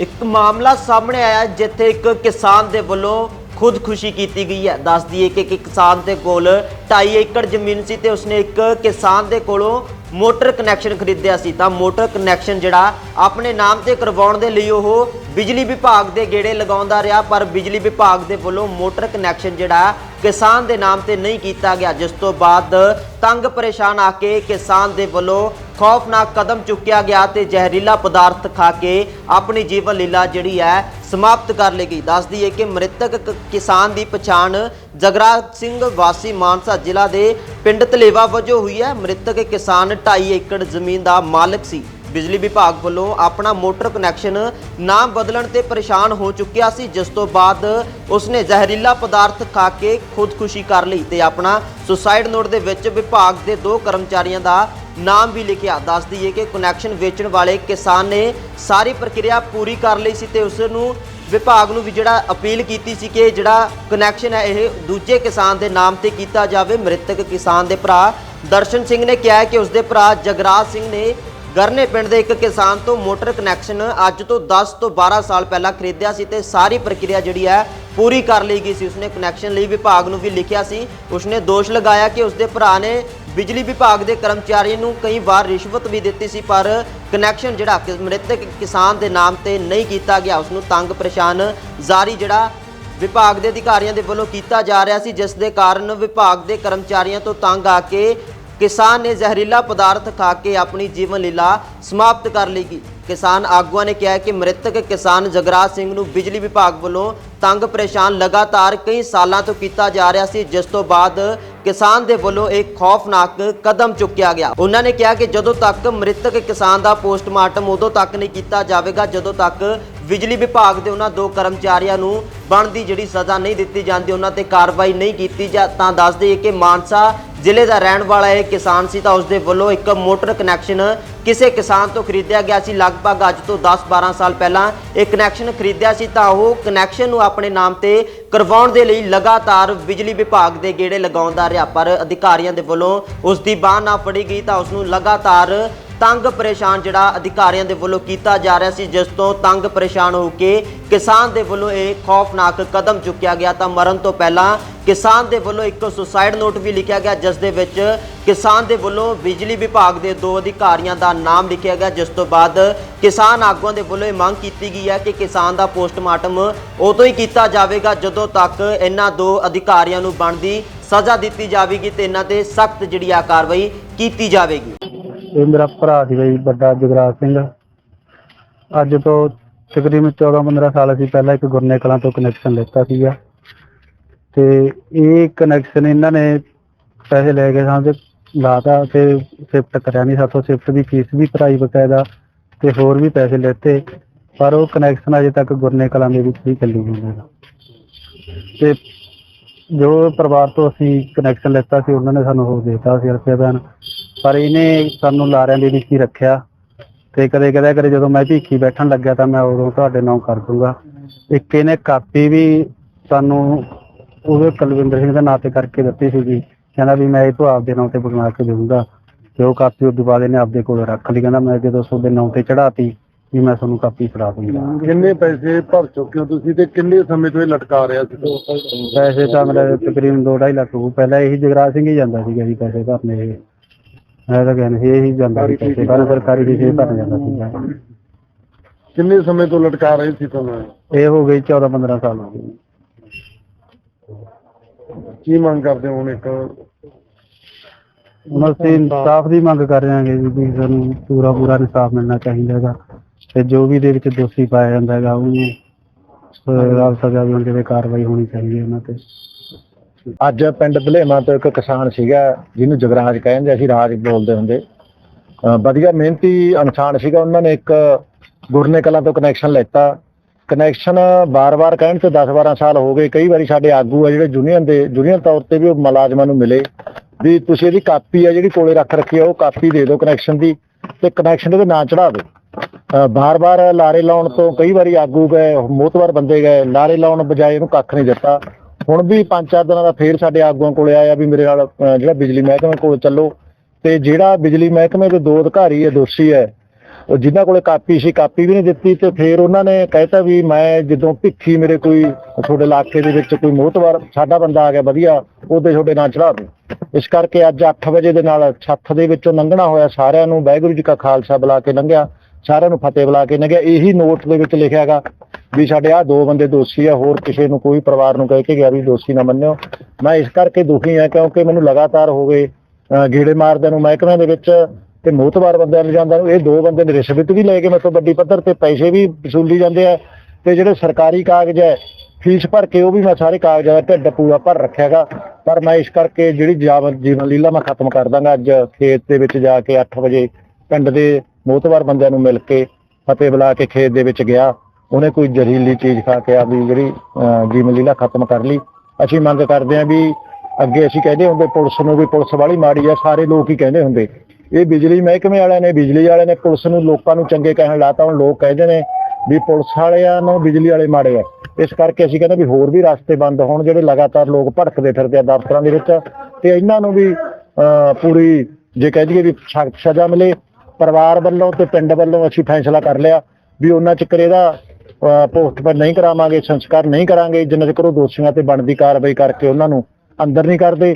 ਇੱਕ ਮਾਮਲਾ ਸਾਹਮਣੇ ਆਇਆ ਜਿੱਥੇ ਇੱਕ ਕਿਸਾਨ ਦੇ ਵੱਲੋਂ ਖੁਦਕੁਸ਼ੀ ਕੀਤੀ ਗਈ ਹੈ। ਦੱਸ ਦਈਏ ਕਿ ਇੱਕ ਕਿਸਾਨ ਦੇ ਕੋਲ 2.5 ਏਕੜ ਜ਼ਮੀਨ ਸੀ ਤੇ ਉਸਨੇ ਇੱਕ ਕਿਸਾਨ ਦੇ ਕੋਲੋਂ ਮੋਟਰ ਕਨੈਕਸ਼ਨ ਖਰੀਦਿਆ ਸੀ। ਤਾਂ ਮੋਟਰ ਕਨੈਕਸ਼ਨ ਜਿਹੜਾ ਆਪਣੇ ਨਾਮ ਤੇ ਕਰਵਾਉਣ ਦੇ ਲਈ ਉਹ ਬਿਜਲੀ ਵਿਭਾਗ ਦੇ ਗੇੜੇ ਲਗਾਉਂਦਾ ਰਿਹਾ, ਪਰ ਬਿਜਲੀ ਵਿਭਾਗ ਦੇ ਵੱਲੋਂ ਮੋਟਰ ਕਨੈਕਸ਼ਨ ਜਿਹੜਾ ਕਿਸਾਨ ਦੇ ਨਾਮ ਤੇ ਨਹੀਂ ਕੀਤਾ ਗਿਆ, ਜਿਸ ਤੋਂ ਬਾਅਦ ਤੰਗ ਪਰੇਸ਼ਾਨ ਆ ਕੇ ਕਿਸਾਨ ਦੇ ਵੱਲੋਂ ਖੌਫਨਾਕ ਕਦਮ ਚੁੱਕਿਆ ਗਿਆ ਤੇ ਜ਼ਹਿਰੀਲਾ ਪਦਾਰਥ ਖਾ ਕੇ ਆਪਣੀ ਜੀਵਨ ਲੀਲਾ ਜਿਹੜੀ ਹੈ ਸਮਾਪਤ ਕਰ ਲਈ ਗਈ। ਦੱਸਦੀ ਹੈ ਕਿ ਮ੍ਰਿਤਕ ਕਿਸਾਨ ਦੀ ਪਛਾਣ ਜਗਰਾ ਸਿੰਘ ਵਾਸੀ ਮਾਨਸਾ ਜ਼ਿਲ੍ਹਾ ਦੇ ਪਿੰਡ ਤਲੇਵਾ ਵਜੋਂ ਹੋਈ ਹੈ। ਮ੍ਰਿਤਕ ਕਿਸਾਨ 2.5 ਏਕੜ ਜ਼ਮੀਨ ਦਾ ਮਾਲਕ ਸੀ। ਬਿਜਲੀ ਵਿਭਾਗ ਵੱਲੋਂ ਆਪਣਾ ਮੋਟਰ ਕਨੈਕਸ਼ਨ ਨਾਮ ਬਦਲਣ ਤੇ ਪਰੇਸ਼ਾਨ ਹੋ ਚੁੱਕਿਆ ਸੀ, ਜਿਸ ਤੋਂ ਬਾਅਦ ਉਸਨੇ ਜ਼ਹਿਰੀਲਾ ਪਦਾਰਥ ਖਾ ਕੇ ਖੁਦਕੁਸ਼ੀ ਕਰ ਲਈ ਤੇ ਆਪਣਾ ਸੁਸਾਈਡ ਨੋਟ ਦੇ ਵਿੱਚ ਵਿਭਾਗ ਦੇ ਦੋ ਕਰਮਚਾਰੀਆਂ ਦਾ ਨਾਮ ਵੀ ਲਿਖਿਆ। ਦੱਸ ਦਈਏ ਕਿ ਕਨੈਕਸ਼ਨ ਵੇਚਣ ਵਾਲੇ ਕਿਸਾਨ ਨੇ ਸਾਰੀ ਪ੍ਰਕਿਰਿਆ ਪੂਰੀ ਕਰ ਲਈ ਸੀ ਤੇ ਉਸ ਨੂੰ ਵਿਭਾਗ ਨੂੰ ਵੀ ਜਿਹੜਾ ਅਪੀਲ ਕੀਤੀ ਸੀ ਕਿ ਜਿਹੜਾ ਕਨੈਕਸ਼ਨ ਹੈ ਇਹ ਦੂਜੇ ਕਿਸਾਨ ਦੇ ਨਾਮ ਤੇ ਕੀਤਾ ਜਾਵੇ। ਮ੍ਰਿਤਕ ਕਿਸਾਨ ਦੇ ਭਰਾ ਦਰਸ਼ਨ ਸਿੰਘ ਨੇ ਕਿਹਾ ਹੈ ਕਿ ਉਸਦੇ ਭਰਾ ਜਗਰਾਜ ਸਿੰਘ ਨੇ ਗਰਨੇ ਪਿੰਡ ਦੇ ਇੱਕ ਕਿਸਾਨ ਤੋਂ ਮੋਟਰ ਕਨੈਕਸ਼ਨ ਅੱਜ ਤੋਂ 10 ਤੋਂ 12 ਸਾਲ ਪਹਿਲਾਂ ਖਰੀਦਿਆ ਸੀ ਤੇ ਸਾਰੀ ਪ੍ਰਕਿਰਿਆ ਜਿਹੜੀ ਹੈ ਪੂਰੀ ਕਰ ਲਈ ਗਈ ਸੀ। ਉਸਨੇ ਕਨੈਕਸ਼ਨ ਲਈ ਵਿਭਾਗ ਨੂੰ ਵੀ ਲਿਖਿਆ ਸੀ। ਉਸਨੇ ਦੋਸ਼ ਲਗਾਇਆ ਕਿ ਉਸਦੇ ਭਰਾ ਨੇ ਬਿਜਲੀ ਵਿਭਾਗ ਦੇ ਕਰਮਚਾਰੀ ਨੂੰ ਕਈ ਵਾਰ ਰਿਸ਼ਵਤ ਵੀ ਦਿੱਤੀ ਸੀ, ਪਰ ਕਨੈਕਸ਼ਨ ਜਿਹੜਾ ਕਿ ਮ੍ਰਿਤਕ ਕਿਸਾਨ ਦੇ ਨਾਮ ਤੇ ਨਹੀਂ ਕੀਤਾ ਗਿਆ। ਉਸ ਨੂੰ ਤੰਗ ਪਰੇਸ਼ਾਨ ਜਾਰੀ ਜਿਹੜਾ ਵਿਭਾਗ ਦੇ ਅਧਿਕਾਰੀਆਂ ਦੇ ਵੱਲੋਂ ਕੀਤਾ ਜਾ ਰਿਹਾ ਸੀ, ਜਿਸ ਦੇ ਕਾਰਨ ਵਿਭਾਗ ਦੇ ਕਰਮਚਾਰੀਆਂ ਤੋਂ ਤੰਗ ਆ ਕੇ ਕਿਸਾਨ ਨੇ ਜ਼ਹਿਰੀਲਾ ਪਦਾਰਥ ਖਾ ਕੇ ਆਪਣੀ ਜੀਵਨ ਲੀਲਾ ਸਮਾਪਤ ਕਰ ਲਈ ਗਈ। ਕਿਸਾਨ ਆਗੂਆਂ ਨੇ ਕਿਹਾ ਕਿ ਮ੍ਰਿਤਕ ਕਿਸਾਨ ਜਗਰਾਜ ਸਿੰਘ ਨੂੰ ਬਿਜਲੀ ਵਿਭਾਗ ਵੱਲੋਂ ਤੰਗ ਪਰੇਸ਼ਾਨ ਲਗਾਤਾਰ ਕਈ ਸਾਲਾਂ ਤੋਂ ਕੀਤਾ ਜਾ ਰਿਹਾ ਸੀ, ਜਿਸ ਤੋਂ ਬਾਅਦ ਕਿਸਾਨ ਦੇ ਵੱਲੋਂ ਇੱਕ ਖੌਫਨਾਕ ਕਦਮ ਚੁੱਕਿਆ ਗਿਆ। ਉਹਨਾਂ ਨੇ ਕਿਹਾ ਕਿ ਜਦੋਂ ਤੱਕ ਮ੍ਰਿਤਕ ਕਿਸਾਨ ਦਾ ਪੋਸਟਮਾਰਟਮ ਉਦੋਂ ਤੱਕ ਨਹੀਂ ਕੀਤਾ ਜਾਵੇਗਾ, ਜਦੋਂ ਤੱਕ ਬਿਜਲੀ ਵਿਭਾਗ ਦੇ ਉਹਨਾਂ ਦੋ ਕਰਮਚਾਰੀਆਂ ਨੂੰ ਬਣਦੀ ਜਿਹੜੀ ਸਜ਼ਾ ਨਹੀਂ ਦਿੱਤੀ ਜਾਂਦੀ, ਉਹਨਾਂ ਤੇ ਕਾਰਵਾਈ ਨਹੀਂ ਕੀਤੀ ਜਾ ਤਾਂ ਦੱਸ ਦਈਏ ਕਿ ਮਾਨਸਾ ਜ਼ਿਲ੍ਹੇ ਦਾ ਰਹਿਣ ਵਾਲਾ ਇਹ ਕਿਸਾਨ ਸੀ ਤਾਂ ਉਸ ਦੇ ਵੱਲੋਂ ਇੱਕ ਮੋਟਰ ਕਨੈਕਸ਼ਨ ਕਿਸੇ ਕਿਸਾਨ ਤੋਂ ਖਰੀਦਿਆ ਗਿਆ ਸੀ। ਲਗਭਗ ਅੱਜ ਤੋਂ 10-12 ਸਾਲ ਪਹਿਲਾਂ ਇਹ ਕਨੈਕਸ਼ਨ ਖਰੀਦਿਆ ਸੀ ਤਾਂ ਉਹ ਕਨੈਕਸ਼ਨ ਨੂੰ ਆਪਣੇ ਨਾਮ ਤੇ ਕਰਵਾਉਣ ਦੇ ਲਈ ਲਗਾਤਾਰ ਬਿਜਲੀ ਵਿਭਾਗ ਦੇ ਗੇੜੇ ਲਗਾਉਂਦਾ ਰਿਹਾ, ਪਰ ਅਧਿਕਾਰੀਆਂ ਦੇ ਵੱਲੋਂ ਉਸ ਦੀ ਬਾਹ ਨਾ ਫੜੀ ਗਈ ਤਾਂ ਉਸ ਨੂੰ ਲਗਾਤਾਰ ਤੰਗ ਪਰੇਸ਼ਾਨ ਜਿਹੜਾ ਅਧਿਕਾਰੀਆਂ ਦੇ ਵੱਲੋਂ ਕੀਤਾ ਜਾ ਰਿਹਾ ਸੀ, ਜਿਸ ਤੋਂ ਤੰਗ ਪਰੇਸ਼ਾਨ ਹੋ ਕੇ ਕਿਸਾਨ ਦੇ ਵੱਲੋਂ ਇਹ ਖੌਫਨਾਕ ਕਦਮ ਚੁੱਕਿਆ ਗਿਆ। ਤਾਂ ਮਰਨ ਤੋਂ ਪਹਿਲਾਂ ਕਿਸਾਨ ਦੇ ਵੱਲੋਂ ਇੱਕ ਸੁਸਾਈਡ ਨੋਟ ਵੀ ਲਿਖਿਆ ਗਿਆ, ਜਿਸ ਦੇ ਵਿੱਚ ਕਿਸਾਨ ਦੇ ਵੱਲੋਂ ਬਿਜਲੀ ਵਿਭਾਗ ਦੇ ਦੋ ਅਧਿਕਾਰੀਆਂ ਦਾ ਨਾਮ ਲਿਖਿਆ ਗਿਆ, ਜਿਸ ਤੋਂ ਬਾਅਦ ਕਿਸਾਨ ਆਗੂਆਂ ਦੇ ਵੱਲੋਂ ਇਹ ਮੰਗ ਕੀਤੀ ਗਈ ਹੈ ਕਿ ਕਿਸਾਨ ਦਾ ਪੋਸਟਮਾਰਟਮ ਉਦੋਂ ਹੀ ਕੀਤਾ ਜਾਵੇਗਾ, ਜਦੋਂ ਤੱਕ ਇਹਨਾਂ ਦੋ ਅਧਿਕਾਰੀਆਂ ਨੂੰ ਬਣਦੀ ਸਜ਼ਾ ਦਿੱਤੀ ਜਾਵੇਗੀ ਤੇ ਇਹਨਾਂ ਤੇ ਸਖਤ ਜਿਹੜੀ ਆ ਕਾਰਵਾਈ ਕੀਤੀ ਜਾਵੇਗੀ। ਇਹ ਮੇਰਾ ਭਰਾ ਸੀ ਬਈ, ਵੱਡਾ ਜਗਰਾਜ ਸਿੰਘ। ਅੱਜ ਤੋਂ ਤਕਰੀਬਨ 14-15 ਸਾਲ ਅਸੀਂ ਪਹਿਲਾਂ ਇੱਕ ਗੁਰਨੇ ਕਲਾਂ ਤੋਂ ਕਨੈਕਸ਼ਨ ਲਿੱਤਾ ਸੀਗਾ। ਤੇ ਇਹ ਕਨੈਕਸ਼ਨ ਇਹਨਾਂ ਨੇ ਪੈਸੇ ਲੈ ਕੇ ਸਾਨੂੰ ਤੇ ਲਾਤਾ ਤੇ ਸ਼ਿਫਟ ਕਰਿਆ ਨਹੀਂ ਸਾਥੋਂ ਸ਼ਿਫਟ ਦੀ ਫੀਸ ਵੀ ਭਰਾਈ ਬਕਾਇਦਾ ਤੇ ਹੋਰ ਵੀ ਪੈਸੇ ਲੈਤੇ, ਪਰ ਉਹ ਕਨੈਕਸ਼ਨ ਅਜੇ ਤੱਕ ਗੁਰਨੇ ਕਲਾਂ ਦੇ ਵਿੱਚ ਹੀ ਚੱਲੀ ਜਾਂਦਾ ਤੇ ਜੋ ਪਰਿਵਾਰ ਤੋਂ ਅਸੀਂ ਕਨੈਕਸ਼ਨ ਲੈਤਾ ਸੀ, ਉਹਨਾਂ ਨੇ ਸਾਨੂੰ ਉਹ ਦੇਤਾ ਸੀ ਰੁਪਏ ਬੈਨ ਪਰ ਇਹਨੇ ਸਾਨੂੰ ਲਾਰਿਆਂ ਦੇ ਵਿੱਚ ਹੀ ਰੱਖਿਆ ਤੇ ਕਦੇ ਕਦੇ ਕਦੇ ਜਦੋਂ ਮੈਂ ਭੀਖੀ ਬੈਠਣ ਲੱਗਿਆ ਤਾਂ ਮੈਂ ਉਦੋਂ ਤੁਹਾਡੇ ਨਾਮ ਕਰ ਦੂੰਗਾ। ਇੱਕ ਇਹਨੇ ਕਾਪੀ ਵੀ ਸਾਨੂੰ ਉਹਦੇ ਕੁਲਵਿੰਦਰ ਸਿੰਘ ਦੇ ਨਾਂ ਤੇ ਕਰਕੇ ਦਿੱਤੀ ਸੀਗੀ। ਕਹਿੰਦਾ ਵੀ ਮੈਂ ਇਹ ਤੋਂ ਆਪਦੇ ਨਾਂ ਤੇ ਬਣਾ ਕੇ ਦੇਵਾਂਗਾ ਤੇ ਉਹ ਕਾਪੀ ਤੋਂ ਬਾਅਦ ਇਹਨੇ ਆਪਦੇ ਕੋਲ ਰੱਖ ਲਈ। ਕਹਿੰਦਾ ਮੈਂ ਜਦੋਂ ਤੁਹਾਡੇ ਨਾਂ ਤੇ ਚੜਾਤੀ ਵੀ ਮੈਂ ਤੁਹਾਨੂੰ ਕਾਪੀ ਫੜਾ ਦੂੰਗਾ। ਕਿੰਨੇ ਪੈਸੇ ਭਰ ਚੁੱਕੇ ਹੋ ਤੁਸੀਂ ਤੇ ਕਿੰਨੇ ਸਮੇਂ ਤੋਂ ਇਹ ਲਟਕਾ ਰਿਹਾ ਸੀ? ਪੈਸੇ ਤਾਂ ਮੇਰਾ ਤਕਰੀਬਨ 2.5 ਲੱਖ ਰੁਪਏ। ਪਹਿਲਾਂ ਇਹੀ ਜਗਰਾਜ ਸਿੰਘ ਹੀ ਜਾਂਦਾ ਸੀਗਾ ਜੀ ਪੈਸੇ ਭਰਨੇ ਮੈਂ ਤਾਂ ਕਹਿੰਦਾ ਸੀ ਇਹੀ ਜਾਂਦਾ ਸੀ ਪੈਸੇ ਪਰ ਸਰਕਾਰੀ ਦੀ ਫੀਸ ਭਰਨ ਜਾਂਦਾ ਸੀਗਾ ਕਿੰਨੇ ਸਮੇਂ ਤੋਂ ਲਟਕਾ ਰਹੇ ਸੀ ਤੁਹਾਨੂੰ? ਇਹ? ਇਹ ਹੋ ਗਈ 14 15 ਸਾਲ ਹੋ ਗਏ। ਕੀ ਮੰਗ ਕਰਦੇ ਹੋ ਹੁਣ ਇੱਕ? ਹੁਣ ਅਸੀਂ ਇਨਸਾਫ ਦੀ ਮੰਗ ਕਰ ਰਹੇ ਹਾਂਗੇ ਜੀ ਵੀ ਸਾਨੂੰ ਪੂਰਾ ਪੂਰਾ ਇਨਸਾਫ ਮਿਲਣਾ ਚਾਹੀਦਾ ਹੈਗਾ। ਤੇ ਜੋ ਵੀ ਦੇ ਵਿੱਚ ਦੋਸ਼ੀ ਪਾਇਆ ਜਾਂਦਾ ਹੈਗਾ ਉਹਨੂੰ ਸਜ਼ਾ ਸਜ਼ਾ ਵੀ ਚਾਹੀਦੀ ਕਾਰਵਾਈ ਹੋਣੀ ਚਾਹੀਦੀ ਹੈ ਉਹਨਾਂ ਤੇ। ਅੱਜ ਪਿੰਡ ਭਲੇਮਾ ਤੋਂ ਇੱਕ ਕਿਸਾਨ ਸੀਗਾ, ਜਿਹਨੂੰ ਜਗਰਾਜ ਕਹਿੰਦੇ ਅਸੀਂ ਰਾਜ ਬੋਲਦੇ ਹੁੰਦੇ। ਵਧੀਆ ਮਿਹਨਤੀ ਇਨਸਾਨ ਸੀਗਾ, ਉਹਨਾਂ ਨੇ ਇੱਕ ਗੁਰਨੇ ਕਲਾਂ ਤੋਂ ਕਨੈਕਸ਼ਨ ਲੈਤਾ। ਕਨੈਕਸ਼ਨ ਬਾਰ-ਬਾਰ ਕਹਿਣ ਤੇ 10-12 ਸਾਲ ਹੋ ਗਏ। ਕਈ ਵਾਰੀ ਸਾਡੇ ਆਗੂ ਆ ਜਿਹੜੇ ਯੂਨੀਅਨ ਦੇ ਯੂਨੀਅਨ ਤੌਰ ਤੇ ਵੀ ਉਹ ਮੁਲਾਜ਼ਮਾਂ ਨੂੰ ਮਿਲੇ। ਵੀ ਤੁਸੀਂ ਇਹਦੀ ਕਾਪੀ ਆ ਜਿਹੜੀ ਕੋਲੇ ਰੱਖ ਰੱਖੀ ਆ, ਉਹ ਕਾਪੀ ਦੇ ਦਿਓ ਕਨੈਕਸ਼ਨ ਦੀ ਤੇ ਕਨੈਕਸ਼ਨ ਦੇ ਨਾਂ ਚੜਾ ਦਿਓ। ਬਾਰ-ਬਾਰ ਲਾਰੇ ਲਾਉਣ ਤੋਂ ਕਈ ਵਾਰੀ ਆਗੂ ਗਏ ਮੋਤਵਾਰ ਬੰਦੇ ਗਏ, ਲਾਰੇ ਲਾਉਣ ਬਜਾਏ ਇਹਨੂੰ ਕੱਖ ਨਹੀਂ ਦਿੱਤਾ। ਹੁਣ ਵੀ ਪੰਜ ਚਾਰ ਦਿਨਾਂ ਦਾ ਫੇਰ ਸਾਡੇ ਆਗੂਆਂ ਕੋਲੇ ਆਇਆ ਵੀ ਮੇਰੇ ਨਾਲ ਜਿਹੜਾ ਬਿਜਲੀ ਮਹਿਕਮੇ ਕੋਲ ਚੱਲੋ। ਤੇ ਜਿਹੜਾ ਬਿਜਲੀ ਮਹਿਕਮੇ ਦੇ ਦੋ ਅਧਿਕਾਰੀ ਹੈ, ਦੋਸ਼ੀ ਹੈ, ਉਹ ਜਿਨ੍ਹਾਂ ਕੋਲੇ ਕਾਪੀ ਸੀ, ਕਾਪੀ ਵੀ ਨਹੀਂ ਦਿੱਤੀ ਤੇ ਫਿਰ ਉਹਨਾਂ ਨੇ ਕਹਿਤਾ ਵੀ ਮੈਂ ਜਦੋਂ ਭਿੱਖੀ ਮੇਰੇ ਕੋਈ, ਤੁਹਾਡੇ ਇਲਾਕੇ ਦੇ ਵਿੱਚ ਕੋਈ ਮੋਹਤਵਾਰ ਸਾਡਾ ਬੰਦਾ ਆ ਗਿਆ, ਵਧੀਆ, ਉਹਦੇ ਤੁਹਾਡੇ ਨਾਂ ਚੜਾ ਦੂੰ। ਇਸ ਕਰਕੇ ਅੱਜ 8 ਵਜੇ ਦੇ ਨਾਲ ਛੱਤ ਦੇ ਵਿੱਚੋਂ ਲੰਘਣਾ ਹੋਇਆ, ਸਾਰਿਆਂ ਨੂੰ ਵਾਹਿਗੁਰੂ ਜੀ ਕਾ ਖਾਲਸਾ ਬੁਲਾ ਕੇ ਲੰਘਿਆ। ਸਾਰਿਆਂ ਨੂੰ ਫਤਿਹ ਬੁਲਾ ਕੇ ਲੰਘਿਆ ਇਹੀ ਨੋਟ ਦੇ ਵਿੱਚ ਲਿਖਿਆਗਾ ਵੀ ਸਾਡੇ ਆ ਦੋ ਬੰਦੇ ਦੋਸ਼ੀ ਆ, ਹੋਰ ਕਿਸੇ ਨੂੰ ਕੋਈ ਪਰਿਵਾਰ ਨੂੰ ਕਹਿ ਕੇ ਗਿਆ ਵੀ ਦੋਸ਼ੀ ਨਾ ਮੰਨਿਓ। ਮੈਂ ਇਸ ਕਰਕੇ ਦੁਖੀ ਆ ਕਿਉਂਕਿ ਮੈਨੂੰ ਲਗਾਤਾਰ ਹੋ ਗਏ ਗੇੜੇ ਮਾਰਦਿਆਂ ਨੂੰ ਮਹਿਕਮਿਆਂ ਦੇ ਵਿੱਚ ਤੇ ਮੋਤਬਾਰ ਬੰਦਿਆਂ ਨੂੰ ਜਾਂਦਾ ਨੂੰ, ਇਹ ਦੋ ਬੰਦੇ ਨੇ ਰਿਸ਼ਵਤ ਵੀ ਲੈ ਕੇ ਮੇਰੇ ਵੱਡੀ ਪੱਧਰ ਤੇ ਪੈਸੇ ਵੀ ਵਸੂਲੀ ਜਾਂਦੇ ਆ ਤੇ ਜਿਹੜੇ ਸਰਕਾਰੀ ਕਾਗਜ਼ ਹੈ, ਫੀਸ ਭਰ ਕੇ ਉਹ ਵੀ ਮੈਂ ਸਾਰੇ ਕਾਗਜ਼ਾਂ ਦਾ ਢਿੱਡ ਪੂਰਾ ਭਰ ਰੱਖਿਆਗਾ ਪਰ ਮੈਂ ਇਸ ਕਰਕੇ ਜਿਹੜੀ ਜੀਵਨ ਲੀਲਾ ਮੈਂ ਖਤਮ ਕਰ ਦਾਂਗਾ ਅੱਜ ਖੇਤ ਦੇ ਵਿੱਚ ਜਾ ਕੇ 8 ਵਜੇ ਪਿੰਡ ਦੇ ਮੋਤਬਾਰ ਬੰਦਿਆਂ ਨੂੰ ਮਿਲ ਕੇ ਫਤਿਹ ਬੁਲਾ ਕੇ ਖੇਤ ਦੇ ਵਿੱਚ ਗਿਆ। ਉਹਨੇ ਕੋਈ ਜ਼ਹਿਰੀਲੀ ਚੀਜ਼ ਖਾ ਕੇ ਆਪਦੀ ਜਿਹੜੀ ਅਹ, ਜੀਵਨ ਲੀਲਾ ਖਤਮ ਕਰ ਲਈ। ਅਸੀਂ ਮੰਗ ਕਰਦੇ ਹਾਂ ਵੀ ਅੱਗੇ ਅਸੀਂ ਕਹਿੰਦੇ ਹੁੰਦੇ ਪੁਲਿਸ ਨੂੰ ਵੀ ਪੁਲਿਸ ਵਾਲੀ ਮਾੜੀ ਆ ਸਾਰੇ ਲੋਕ ਹੀ ਕਹਿੰਦੇ ਹੁੰਦੇ। ਇਹ ਬਿਜਲੀ ਮਹਿਕਮੇ ਵਾਲਿਆਂ ਨੇ ਬਿਜਲੀ ਵਾਲਿਆਂ ਨੇ ਪੁਲਿਸ ਨੂੰ ਲੋਕਾਂ ਨੂੰ ਚੰਗੇ ਕਹਿਣ ਲਾਤਾ ਹੁਣ ਲੋਕ ਕਹਿੰਦੇ ਨੇ ਵੀ ਪੁਲਿਸ ਵਾਲਿਆਂ ਨੂੰ ਬਿਜਲੀ ਵਾਲੇ ਮਾੜੇ ਆ। ਇਸ ਕਰਕੇ ਅਸੀਂ ਕਹਿੰਦੇ ਵੀ ਹੋਰ ਵੀ ਰਸਤੇ ਬੰਦ ਹੋਣ ਜਿਹੜੇ ਲਗਾਤਾਰ ਲੋਕ ਭੜਕਦੇ ਫਿਰਦੇ ਆ ਦਫ਼ਤਰਾਂ ਦੇ ਵਿੱਚ ਤੇ ਇਹਨਾਂ ਨੂੰ ਵੀ ਅਹ, ਪੂਰੀ ਜੇ ਕਹਿ ਦਈਏ ਵੀ ਸਖਤ ਸਜ਼ਾ ਮਿਲੇ। ਪਰਿਵਾਰ ਵੱਲੋਂ ਤੇ ਪਿੰਡ ਵੱਲੋਂ ਅਸੀਂ ਫੈਸਲਾ ਕਰ ਲਿਆ ਵੀ ਉਹਨਾਂ ਚਿਰ ਇਹਦਾ ਪੋਸਟਮਾਰਟਮ ਨਹੀਂ ਕਰਾਵਾਂਗੇ, ਸੰਸਕਾਰ ਨਹੀਂ ਕਰਾਂਗੇ, ਜਿੰਨਾ ਚਿਰ ਉਹ ਦੋਸ਼ੀਆਂ ਤੇ ਬਣਦੀ ਕਾਰਵਾਈ ਕਰਕੇ ਉਹਨਾਂ ਨੂੰ ਅੰਦਰ ਨਹੀਂ ਕਰਦੇ।